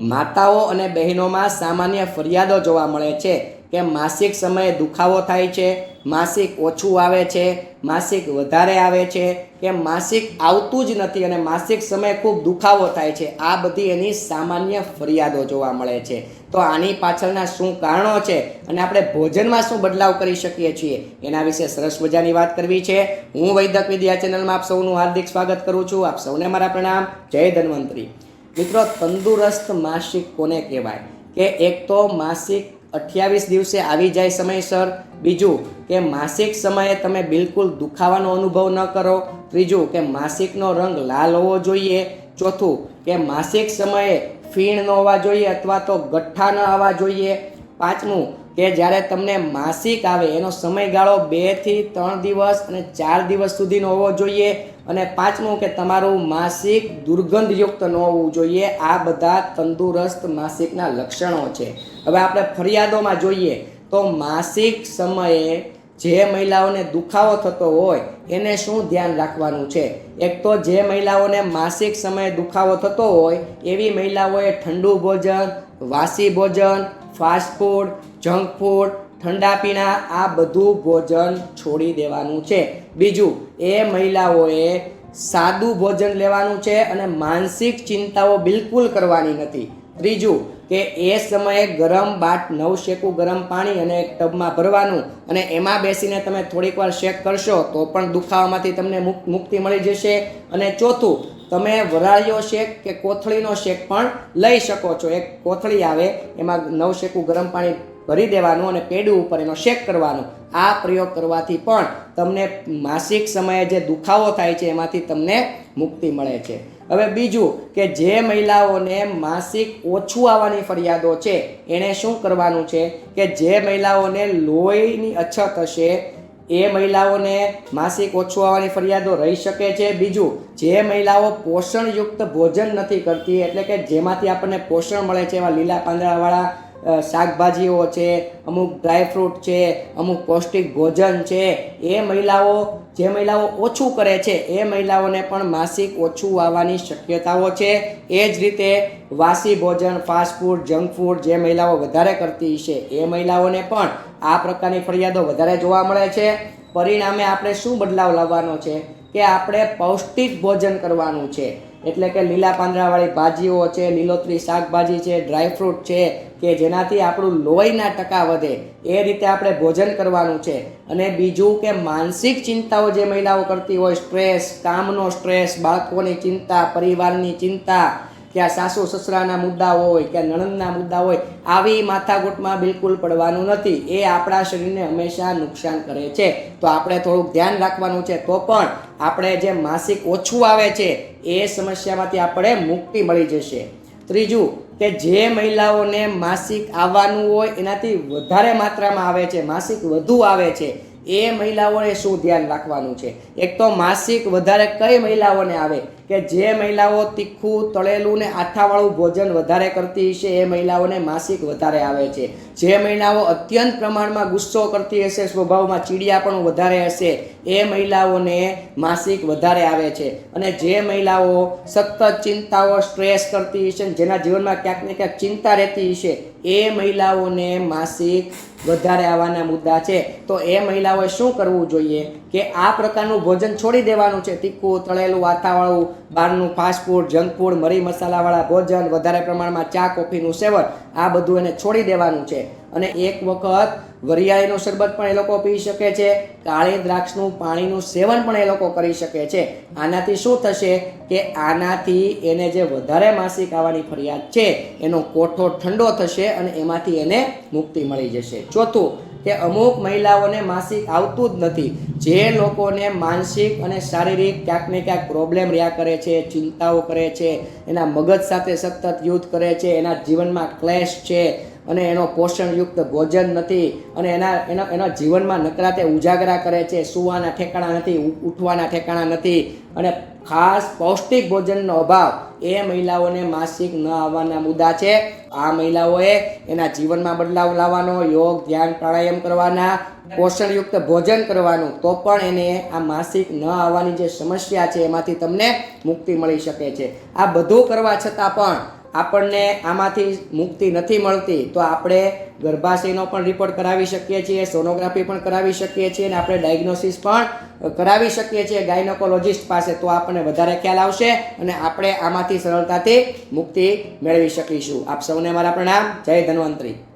માતાઓ અને બહેનોમાં સામાન્ય ફરિયાદો જોવા મળે છે કે માસિક સમયે દુખાવો થાય છે, માસિક ઓછું આવે છે, માસિક વધારે આવે છે, કે માસિક આવતું જ નથી અને માસિક સમયે ખૂબ દુખાવો થાય છે. આ બધી એની સામાન્ય ફરિયાદો જોવા મળે છે. તો આની પાછળના શું કારણો છે અને આપણે ભોજનમાં શું બદલાવ કરી શકીએ છીએ? એના વિશે સરસ મજાની વાત કરવી છે. હું વૈદક વિદ્યા ચેનલમાં આપ સૌનું હાર્દિક સ્વાગત કરું છું. આપ સૌને મારા પ્રણામ. જય ધન્વંતરી. મિત્રો, તંદુરસ્ત માસિક કોને કહેવાય? કે એક તો માસિક અઠ્યાવીસ દિવસે આવી જાય સમયસર. બીજું કે માસિક સમયે તમે બિલકુલ દુખાવાનો અનુભવ ન કરો. ત્રીજું કે માસિકનો રંગ લાલ હોવો જોઈએ. ચોથું કે માસિક સમયે ફીણ ન હોવા જોઈએ અથવા તો ગઠ્ઠા ન આવવા જોઈએ. પાંચમું કે જ્યારે તમને માસિક આવે, એનો સમયગાળો બેથી ત્રણ દિવસ અને ચાર દિવસ સુધીનો હોવો જોઈએ અને પાંચમું કે તમારું માસિક દુર્ગંધયુક્ત ન હોવું જોઈએ. આ બધા તંદુરસ્ત માસિકના લક્ષણો છે. હવે આપણે ફરિયાદોમાં જોઈએ તો માસિક સમયે જે મહિલાઓને દુખાવો થતો હોય, એને શું ધ્યાન રાખવાનું છે? એક તો જે મહિલાઓને માસિક સમયે દુખાવો થતો હોય, એવી મહિલાઓએ ઠંડુ ભોજન, વાસી ભોજન ફાસ્ટ ફૂડ જંક ફૂડ, ઠંડા પીણા, આ બધું ભોજન છોડી દેવાનું છે. બીજું, એ મહિલાઓએ સાદું ભોજન લેવાનું છે અને માનસિક ચિંતાઓ બિલકુલ કરવાની નથી. ત્રીજું, કે એ સમયે ગરમ બાટ, નવ શેકું ગરમ પાણી અને એક ટબમાં ભરવાનું અને એમાં બેસીને તમે થોડીક વાર શેક કરશો તો પણ દુખાવામાંથી તમને મુક- મુક્તિ મળી જશે. અને ચોથું, તમે વરાળીઓ શેક કે કોથળીનો શેક પણ લઈ શકો છો. એક કોથળી આવે, એમાં નવ શેકું ગરમ પાણી ભરી દેવાનું અને પેડું ઉપર એનો શેક કરવાનો. આ પ્રયોગ કરવાથી પણ તમને માસિક સમયે જે દુખાવો થાય છે એમાંથી તમને મુક્તિ મળે છે. હવે બીજું કે જે મહિલાઓને માસિક ઓછું આવવાની ફરિયાદો છે, એણે શું કરવાનું છે કે જે મહિલાઓને લોહીની અછત હશે, એ મહિલાઓને માસિક ઓછું આવવાની ફરિયાદો રહી શકે છે. બીજું, જે મહિલાઓ પોષણયુક્ત ભોજન નથી કરતી, એટલે કે જેમાંથી આપણને પોષણ મળે છે એવા લીલા પાંદડાવાળા શાકભાજીઓ છે, અમુક ડ્રાયફ્રૂટ છે, અમુક પૌષ્ટિક ભોજન છે, એ મહિલાઓ, જે મહિલાઓ ઓછું કરે છે, એ મહિલાઓને પણ માસિક ઓછું આવવાની શક્યતાઓ છે. એ જ રીતે વાસી ભોજન ફાસ્ટ ફૂડ જંક ફૂડ જે મહિલાઓ વધારે કરતી છે, એ મહિલાઓને પણ આ પ્રકારની ફરિયાદો વધારે જોવા મળે છે. પરિણામે આપણે શું બદલાવ લાવવાનો છે? કે આપણે પૌષ્ટિક ભોજન કરવાનું છે. એટલે કે લીલા પાંદડાવાળી ભાજીઓ છે, લીલોતરી શાકભાજી છે ડ્રાયફ્રૂટ છે, કે જેનાથી આપણું લોહીના ટકા વધે, એ રીતે આપણે ભોજન કરવાનું છે. અને બીજું કે માનસિક ચિંતાઓ જે મહિલાઓ કરતી હોય સ્ટ્રેસ કામનો સ્ટ્રેસ બાળકોની ચિંતા, પરિવારની ચિંતા, કે આ સાસુ સસરાના મુદ્દા હોય, કે નણંદના મુદ્દા હોય, આવી માથાકૂટમાં બિલકુલ પડવાનું નથી. એ આપણા શરીરને હંમેશા નુકસાન કરે છે. તો આપણે થોડુંક ધ્યાન રાખવાનું છે. તો પણ આપણે જે માસિક ઓછું આવે છે, એ સમસ્યામાંથી આપણે મુક્તિ મળી જશે. ત્રીજું કે જે મહિલાઓને માસિક આવવાનું હોય, એનાથી વધારે માત્રામાં આવે છે, માસિક વધુ આવે છે, એ મહિલાઓએ શું ધ્યાન રાખવાનું છે? એક તો માસિક વધારે કઈ મહિલાઓને આવે? કે જે મહિલાઓ તીખું, તળેલું ને આથાવાળું ભોજન વધારે કરતી હશે, એ મહિલાઓને માસિક વધારે આવે છે. જે મહિલાઓ અત્યંત પ્રમાણમાં ગુસ્સો કરતી હશે, સ્વભાવમાં ચીડિયાપણું વધારે હશે, એ મહિલાઓને માસિક વધારે આવે છે. અને જે મહિલાઓ સતત ચિંતાઓ, સ્ટ્રેસ કરતી હશે જેના જીવનમાં ક્યાંક ને ક્યાંક ચિંતા રહેતી હશે, એ મહિલાઓને માસિક વધારે આવવાના મુદ્દા છે. તો એ મહિલાઓએ શું કરવું જોઈએ? કે આ પ્રકારનું ભોજન છોડી દેવાનું છે. તીખું, તળેલું, આથાવાળું બહારનું ફાસ્ટફૂડ જંક ફૂડ મરી મસાલાવાળા ભોજન, વધારે પ્રમાણમાં ચા, કોફીનું સેવન, આ બધું એને છોડી દેવાનું છે. અને એક વખત વરિયાળીનું શરબત પણ એ લોકો પી શકે છે, કાળી દ્રાક્ષનું પાણીનું સેવન પણ એ લોકો કરી શકે છે. આનાથી શું થશે કે આનાથી એને જે વધારે માસિક આવવાની ફરિયાદ છે, એનો કોઠો ઠંડો થશે અને એમાંથી એને મુક્તિ મળી જશે. ચોથું કે અમુક મહિલાઓને માસિક આવતું જ નથી. જે લોકોને માનસિક અને શારીરિક ક્યાંક ને ક્યાંક પ્રોબ્લેમ રહ્યા કરે છે, ચિંતાઓ કરે છે, એના મગજ સાથે સતત યુદ્ધ કરે છે, એના જીવનમાં ક્લેશ છે અને એનો પોષણયુક્ત ભોજન નથી અને એના એના એના જીવનમાં નકરાતે ઉજાગરા કરે છે, સુવાના ઠેકાણા નથી ઉઠવાના ઠેકાણા નથી અને ખાસ પૌષ્ટિક ભોજનનો અભાવ એ મહિલાઓને માસિક ન આવવાના મુદ્દા છે. આ મહિલાઓએ એના જીવનમાં બદલાવ લાવવાનો, યોગ, ધ્યાન, પ્રાણાયામ કરવાના, પોષણયુક્ત ભોજન કરવાનું, તો પણ એને આ માસિક ન આવવાની જે સમસ્યા છે એમાંથી તમને મુક્તિ મળી શકે છે. આ બધું કરવા છતાં પણ આપણને આમાંથી મુક્તિ નથી મળતી, તો આપણે ગર્ભાશયનો પણ રિપોર્ટ કરાવી શકીએ છીએ સોનોગ્રાફી પણ કરાવી શકીએ છીએ, અને આપણે ડાયગ્નોસિસ પણ કરાવી શકીએ છીએ ગાયનોકોલોજિસ્ટ પાસે, તો આપણને વધારે ખ્યાલ આવશે અને આપણે આમાંથી સરળતાથી મુક્તિ મેળવી શકીશું. આપ સૌને મારા પ્રણામ. જય ધન્વંતરી.